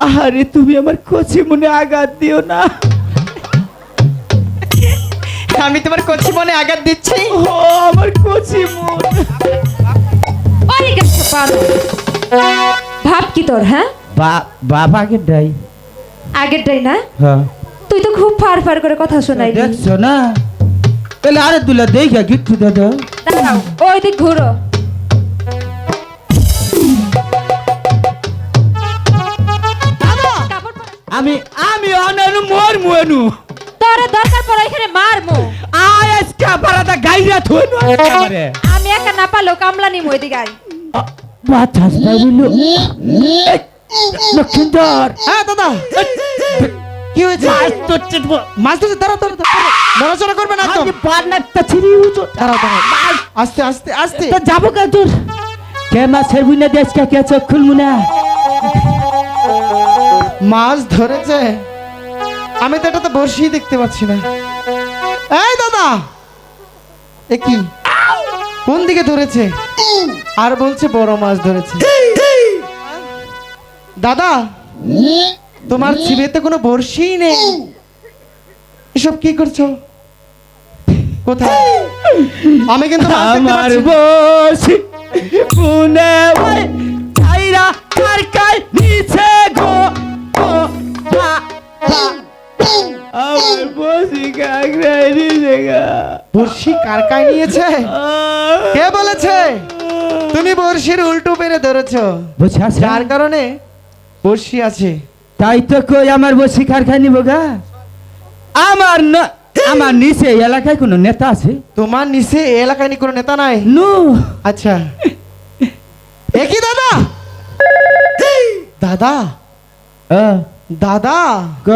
আরে তুমি আমার কচি মনে আঘাত দিও না। আমি তোমার কচি মনে আঘাত দিচ্ছি? ও আমার কচি মন। অনেক পারো ভাব কি তোর হ্যাঁ? বা- বাবাকে ডাই। আগেরটাই না? হ্যাঁ। তুই তো খুব ফার ফার করে কথা শোনাই দেখছ না? তাহলে আরে দুলা দেখা গিট্টু দাদা। ওই দিক ঘুরো। আমি আমি অনানু মোর মুয়ানু। তোরে দরকার পড়ে এখানে মারমো। আয়াস কা পারাদা গাইরা থুনু আমারে আমি একা না পারলেও কামলা নিমো এদিকে আয়। বাতাস বাবুলু লক্ষিন্দর। হ্যাঁ দাদা। কি হয়েছে? মাছ তো চিটবো মাছ ধরছে দাঁড়া দাঁড়া দাঁড়া নড়াচড়া করবে না একদম। আজ পানাটা ছিড়ি উচো দাঁড়াও দাঁড়াও। আস্তে আস্তে আস্তে। তা যাব কা তোর? কে মাছের বুনা দেশ কা কে চক্ষুল মুনা মাছ ধরেছে। আমি তো এটা তো বর্ষি দেখতে পাচ্ছি না। এই দাদা! এ কি? কোন দিকে ধরেছে? আর বলছে বড় মাছ ধরেছে। দাদা তোমার ছিপেতে কোনো বর্ষিই নেই। এসব কি করছ? কোথায়? আমি কিন্তু আমার। বসি পুনে ওই ছাইরা কার কাই নিচে গো। বর্ষি কার নিয়েছে? কে বলেছে? তুমি বর্ষির উল্টো পেরে ধরেছো। যার কারণে বর্ষি আছে। তাই তো কই আমার বসি কারখানি নিব গা? আমার না আমার নিচে এলাকায় কোনো নেতা আছে? তোমার নিচে এলাকায় কোনো নেতা নাই? নু। আচ্ছা। একই দাদা? দাদা? দাদা? ক?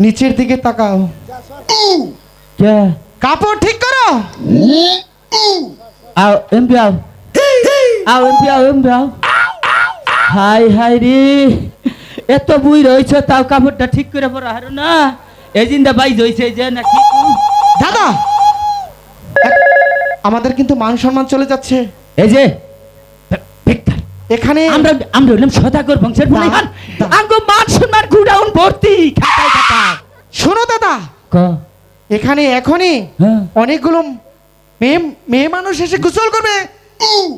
নিচের দিকে তাকাও। কাপড় ঠিক করো। আও এমপি আও। আও এমপি আও এমপি আও। হাই হাই রে। এত বুই রয়েছে তাও কাপড়টা ঠিক করে পরা হারো না। এই জিন্দা বাইজ হয়েছে যে না কি দাদা! আমাদের কিন্তু মান সম্মান চলে যাচ্ছে। এই যে এখানে আমরা আমরা হলাম সদাগর বংশের দা- দা- মান সম্মান গুডাউন ভর্তি। শোনো দাদা। এখানে এখনই হ্যাঁ। অনেকগুলো মেয়ে মেয়ে মানুষ এসে গোসল করবে।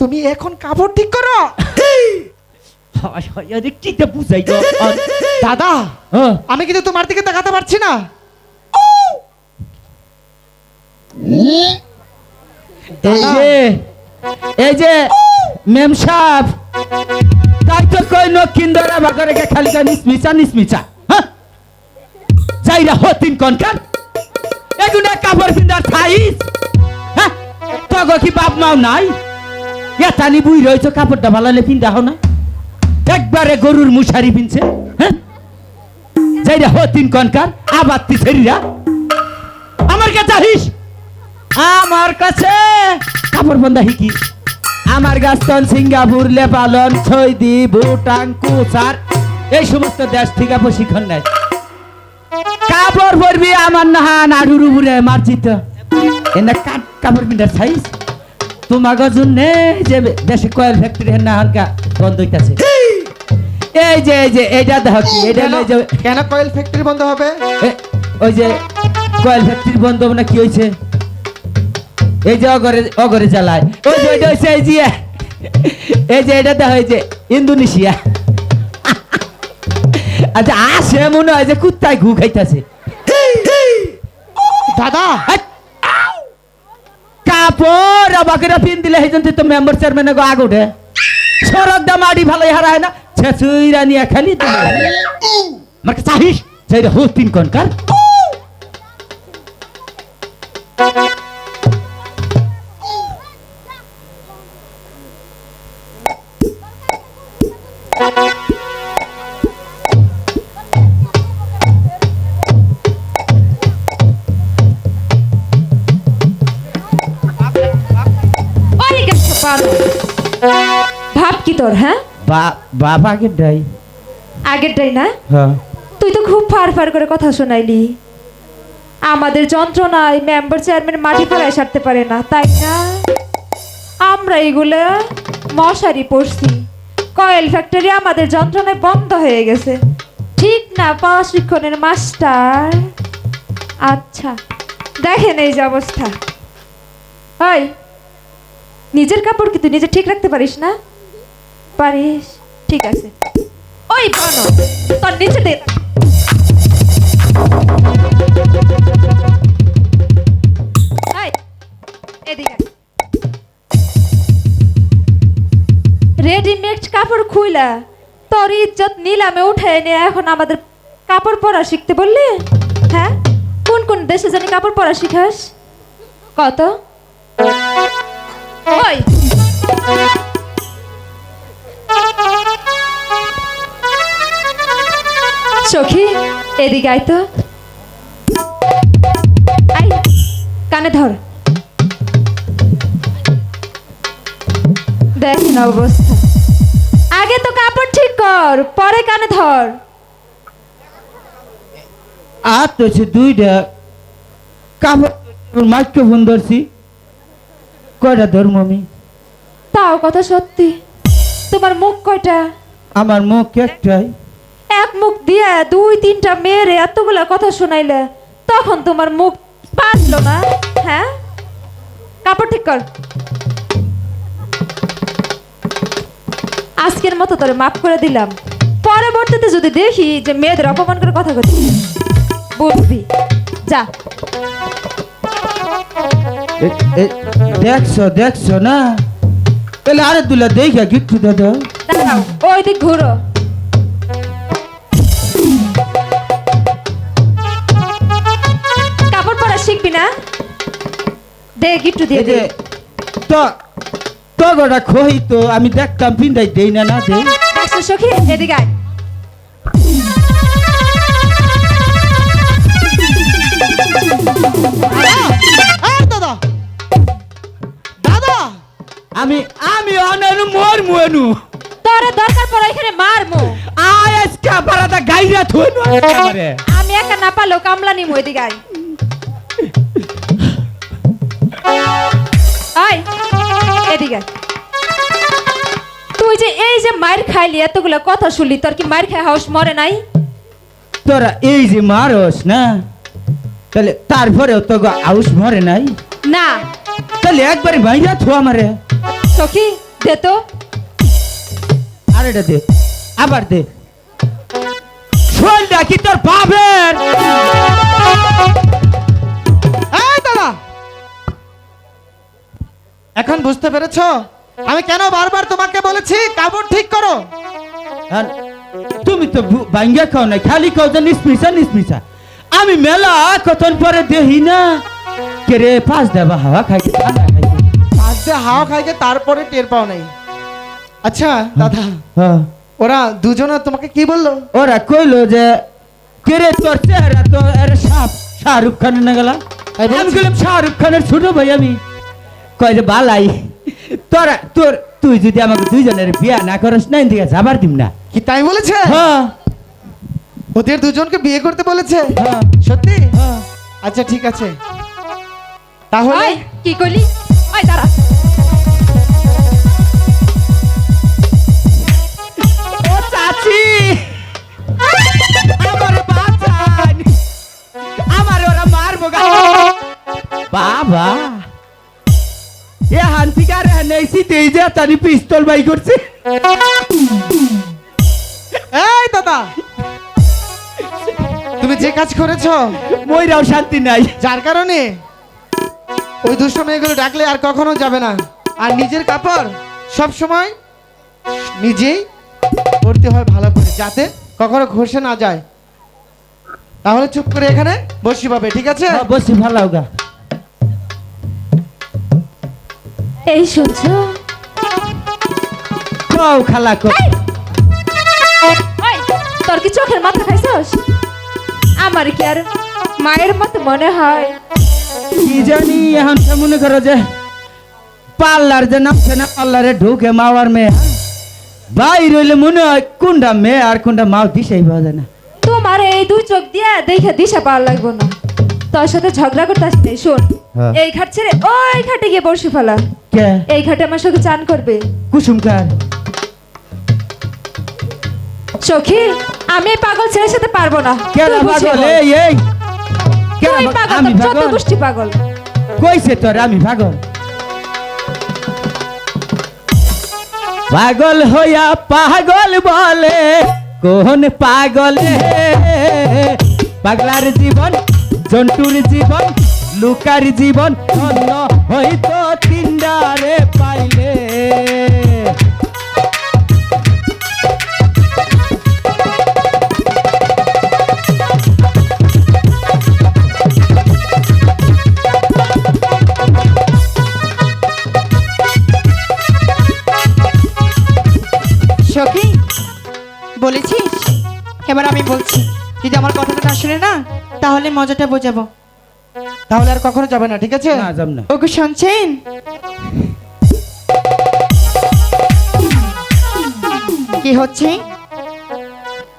তুমি এখন কাপড় ঠিক করো। বুঝাই দাদা হ্যাঁ। আমি কিন্তু তোমার দিকে তাকাতে পারছি না। এই যে এই যে মেম সাহেব। তাই তো কই নকিন্দরা বাগরে কে খালি কা নিসমিচা নিসমিচা যাইরা হতিন কনকার এগুনা কাপড় পিন্দার থাইস হ্যাঁ? তগো কি বাপ মাও নাই? এতানি বুই রইছো কাপড়টা ভালালে পিন্দা হও না। একবারে গরুর মুশারি পিনছে হ্যাঁ? যাইরা হতিন কনকার আবার তিছেরিরা আমার কাছে আহিস? আমার কাছে? কাপড় বন্ধা হিকি। আমার গাছতন সিঙ্গাপুর লেপালন সৌদি ভুটান, কুচার। এই সমস্ত দেশ থেকে প্রশিক্ষণ নেয়। কাপড় পরবি আমার নাহা নাড়ুর উপরে মার্জিত। এনে কাট কাপড় পিন্ডার সাইজ। তোমাকে জন্য যে দেশে কয়েল ফ্যাক্টরি না হালকা বন্ধ হইতাছে। এই যে এই যে এইটা দেখো কি এটা এই যে কেন কয়েল ফ্যাক্টরি বন্ধ হবে? ওই যে কয়েল ফ্যাক্টরি বন্ধ হবে না কি হয়েছে এই যে অগরে অগরে জ্বালায়। ওই যে এই যে। এই যে এটা দেখা হয়েছে ইন্দোনেশিয়া। আচ্ছা আসে মনে হয় যে কুত্তায় ঘু খাইতেছে। দাদা! কাপড় বাকিরা পিন দিলে জন্য তো মেম্বার চেয়ারম্যান আগ উঠে সরক দা মাটি ভালো হারা হয় না ছেঁচুইরা নিয়ে খালি তো কাছে চাহিস সেই হো তিন কনকার তোর হ্যাঁ? বাবাকে ডাই। আগেরটাই না? হ্যাঁ। তুই তো খুব ফার ফার করে কথা শোনাইলি। আমাদের যন্ত্রণায় মেম্বার চেয়ারম্যান মাটি ফেলায় সারতে পারে না তাই না? আমরা এগুলো মশারি পড়ছি কয়েল ফ্যাক্টরি আমাদের যন্ত্রণায় বন্ধ হয়ে গেছে। ঠিক না প্রশিক্ষণের মাস্টার? আচ্ছা দেখেন এই যে অবস্থা। ওই নিজের কাপড় কি তুই নিজে ঠিক রাখতে পারিস না? পারিস? ঠিক আছে। ওই বানো তোর নিচে দে। রেডিমেড কাপড় খুইলা, তোর ইজ্জত নিলামে উঠে এনে এখন আমাদের কাপড় পরা শিখতে বললি? হ্যাঁ? কোন কোন দেশে জানি কাপড় পরা শিখাস? কত? ওই। সখী এদিকে আয় তো। আই কানে ধর। দেখ না অবস্থা। আগে তো কাপড় ঠিক কর পরে কানে ধর। আর তো সে দুইটা কাপড় মাইক্রোফোন ধরছি। কয়টা ধর্ম আমি? তাও কথা সত্যি। তোমার মুখ কয়টা? আমার মুখ একটাই। এক মুখ দিয়ে দুই তিনটা মেয়েরে এতগুলা কথা শোনাইলে তখন তোমার মুখ পাতলো না? হ্যাঁ? কাপড় ঠিক কর। আজকের মতো তোরে মাফ করে দিলাম। পরবর্তীতে যদি দেখি যে মেয়েদের অপমান করে কথা বলছি বুঝবি। যা। দেখছ দেখছ না? তাহলে আরে দুলা দেখা গিট্টু দাদা। ওই দিক ঘুরো। গিট্টু দিয়ে দে তো তো গোটা খই তো আমি দেখতাম পিন্দাই দেই না না দেই। দেখছ সখী এদিকে আয়। এই দাদা। দাদা। আমি আমি অনানু মোর মুয়ানু। তোরে দরকার পড়ে এখানে মারমু। আইএস কা পারাদা গাইরা থুনু আমি একা না পারলেও কামলা নিমু এদিকে আয়। আয় এদিকে। তুই যে এই যে মার খাইলি এতগুলো কথা শুনলি তোর কি মার খাই হাউস মরে নাই? তোরা এই যে মারস না? তাহলে তারপরেও তো গো আউস মরে নাই? না। তাহলে একবারে মাইরা থু আমারে সখী দে তো। আর দে আবার দে। শোলটা কি তোর বাপের। এখন বুঝতে পেরেছ? আমি কেন বারবার তোমাকে বলেছি কাপড় ঠিক করো? তুমি তো ভাঙ্গা খাও না খালি খাও যে নিসমিসা নিসমিসা আমি মেলা কতন পরে দেহি না। কে রে পাঁচ দেবা হাওয়া ঠান্ডা খাইছে। আজকে হাওয়া খাইকে তারপরে টের পাও নাই। আচ্ছা দাদা হ্যাঁ। ওরা দুজনে তোমাকে কি বলল? ওরা কইলো যে কে রে তোর চেহারা তো আরে সাপ শাহরুখ খানের না গেলা? আমি বললাম শাহরুখ খানের ছোট ভাই আমি। কয় রে বালাই তোরা তোর তুই যদি আমাকে দুইজনের বিয়া না করস না দিকে যাবার দিম না। কি তাই বলেছে? হ্যাঁ। ওদের দুজনকে বিয়ে করতে বলেছে? হ্যাঁ। সত্যি? হ্যাঁ। আচ্ছা ঠিক আছে। তাহলে কি কইলি ওই দাঁড়া। ও চাচি! আমার বাঁচান। আমার ওরা মারবো বাবা। এ হান্তিকার নেইছি তেই যে তারি পিস্তল বাই করছে। এই দাদা। তুমি যে কাজ করেছ মইরাও শান্তি নাই। যার কারণে ওই দুষ্ট মেয়েগুলো ডাকলে আর কখনো যাবে না। আর নিজের কাপড় সব সময় নিজেই পড়তে হয় ভালো করে যাতে কখনো ঘষে না যায়। তাহলে চুপ করে এখানে বসি পাবে ঠিক আছে? হ্যাঁ, বসি ভালো গা এই শুনছো? কও খালা কও তোর কি চোখের মাথা খাইছস? আমার কি আর মায়ের মতো মনে হয়? কি জানি এখন মনে করো যে পার্লার যে নামছে না পার্লারে ঢুকে মাওয়ার মেয়ে। ভাই রইলে মনে হয় কোনটা মেয়ে আর কোনটা মাও দিশাই পাওয়া যায় না। তোমার এই দুই চোখ দিয়ে দেখে দিশা পাওয়ার লাগবো না। তোর সাথে ঝগড়া করতে আসি নাই শোন। হ্যাঁ। এই ঘাট ছেড়ে ওই ঘাটে গিয়ে বসে ফেলা। এই ঘাটে আমার সাথে চান করবে। কুসুমকার সখী আমি পাগল ছেলের সাথে পারব না। কেন পাগল? এই এই। কেন পাগল? যত গোষ্ঠী পাগল। কইছে তোর আমি পাগল? পাগল হইয়া পাগল বলে কোন পাগলে? পাগলার জীবন জন্তুর জীবন লুকার জীবন অন্য হয়তো তিনডারে পাইলে। বলেছিস? এবার আমি বলছি। কথাটা না শুনে না তাহলে মজাটা বোঝাবো। তাহলে আর কখনো যাবে না ঠিক আছে? না যাব না। ওকে শুনছেন? কি হচ্ছে?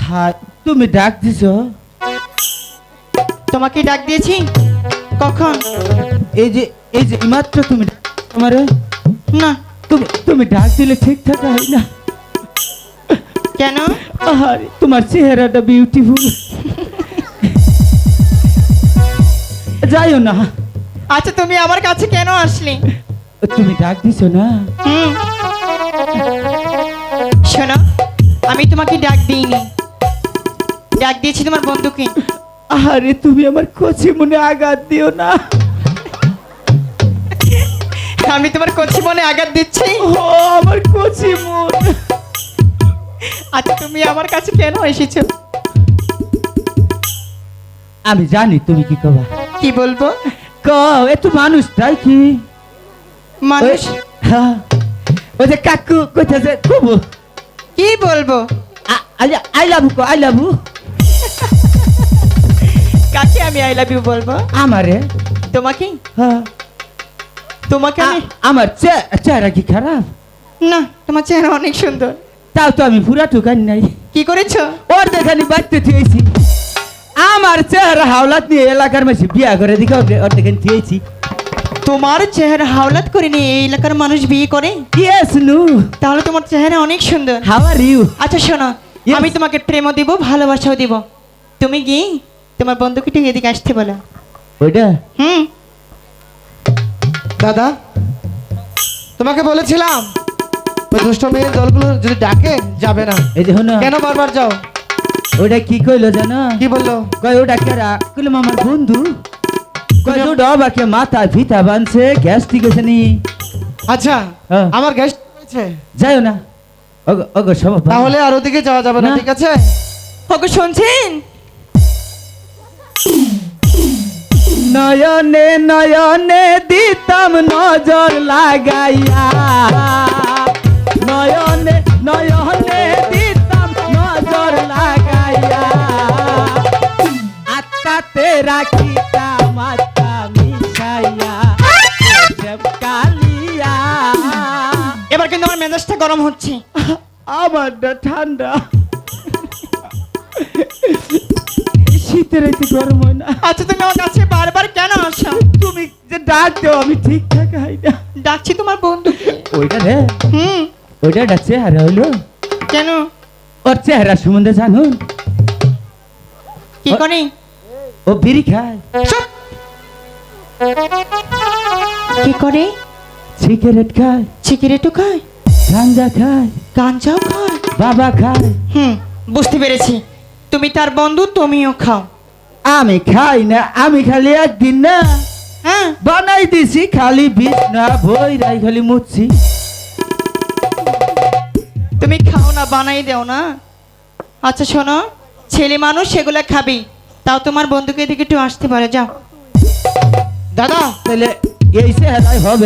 হ্যাঁ তুমি ডাক দিছ? তোমাকে ডাক দিয়েছি? কখন? এই যে এই যে মাত্র তুমি আমারে না। তুমি তুমি ডাক দিলে ঠিক থাকা হয় না। কেন? আহারে তোমার চেহারাটা বিউটিফুল যাইও না। আচ্ছা তুমি আমার কাছে কেন আসলে? তুমি ডাক দিছো না? হুম। শোনো আমি তোমাকে ডাক দিইনি। ডাক দিয়েছি তোমার বন্ধুকে। আরে তুমি আমার কচি মনে আঘাত দিও না। আমি তোমার কচি মনে আঘাত দিচ্ছি। ও আমার কচি মন। আচ্ছা তুমি আমার কাছে কেন এসেছ? আমি জানি তুমি কি কবা কি বলব? কও এত মানুষটাই কি? মানুষ? হ্যাঁ। ওই যে কাকু কইতেছে খুব কি বলব? I love I love. কাকে আমি আই লাভ ইউ বলব? আমারে। তোমাকে? হ্যাঁ। তোমাকে আমি? আমার চেহারা কি খারাপ? না তোমার চেহারা অনেক সুন্দর। তাও তো আমি পুরা টুকান নাই। কি করেছ? ওর দেখানি বাড়তে থিয়েছি আমার চেহারা হাওলাত নিয়ে এলাকার মাসে বিয়া করে দিকে ওর- ওর দেখানি তোমার চেহারা হাওলাত করে নিয়ে এই এলাকার মানুষ বিয়ে করে? ইয়েস নু তাহলে তোমার চেহারা অনেক সুন্দর। হাউ আর ইউ আচ্ছা শোনো। Yes. আমি তোমাকে প্রেমও দিব ভালোবাসাও দিব। তুমি গিয়ে তোমার বন্ধুকে ঠিক এদিকে আসতে বলো। ওইটা? হুম। দাদা তোমাকে বলেছিলাম ওই দুষ্ট মেয়ের দলগুলো যদি ডাকে যাবে না। এই দেখো না কেন বারবার যাও? ওইটা কি কইলো জানো? কি বলল? কয় ওটা কেরা কইলাম আমার বন্ধু। কয় তো ডবাকে মাথা ভিতা বানছে গ্যাস ঠিক আছে নি? আচ্ছা হ্যাঁ। আমার গেস্ট হয়েছে যাইও না। ওগো ওগো সব তাহলে আর ওদিকে যাওয়া যাবে না। ঠিক আছে? ওকে শুনছেন? নয়নে নয়নে দিতাম নজর লাগাইয়া। মিশাইয়া কালিয়া। এবার কিন্তু আমার মেজাজটা গরম হচ্ছে। আমারটা ঠান্ডা। শীতের একটু গরম হয় না। আচ্ছা তুমি আমার কাছে বারবার কেন আসো? তুমি যে ডাক দেও আমি ঠিকঠাক হাই না। ডাকছি তোমার বন্ধুকে। ওইটা রে? হুম। ওইটা একটা চেহারা হইল কেন? ওর চেহারা সম্বন্ধে জানুন। কি করে ও বিড়ি খায়। চুপ! কি করে? সিগারেট খায়। সিগারেটও খায়? গাঞ্জা খায়। গাঞ্জাও খায়? বাবা খায়। হুম বুঝতে পেরেছি। তুমি তার বন্ধু তুমিও খাও। আমি খাই না আমি খালি একদিন না। হ্যাঁ। বানাই দিছি খালি বিষ না বই রাই খালি মুচ্ছি তুমি খাও না বানাই দেও না। আচ্ছা শোনো ছেলে মানুষ সেগুলো খাবি। তাও তোমার বন্ধুকে এদিকে একটু আসতে পারে যাও। দাদা তাহলে এই হবে।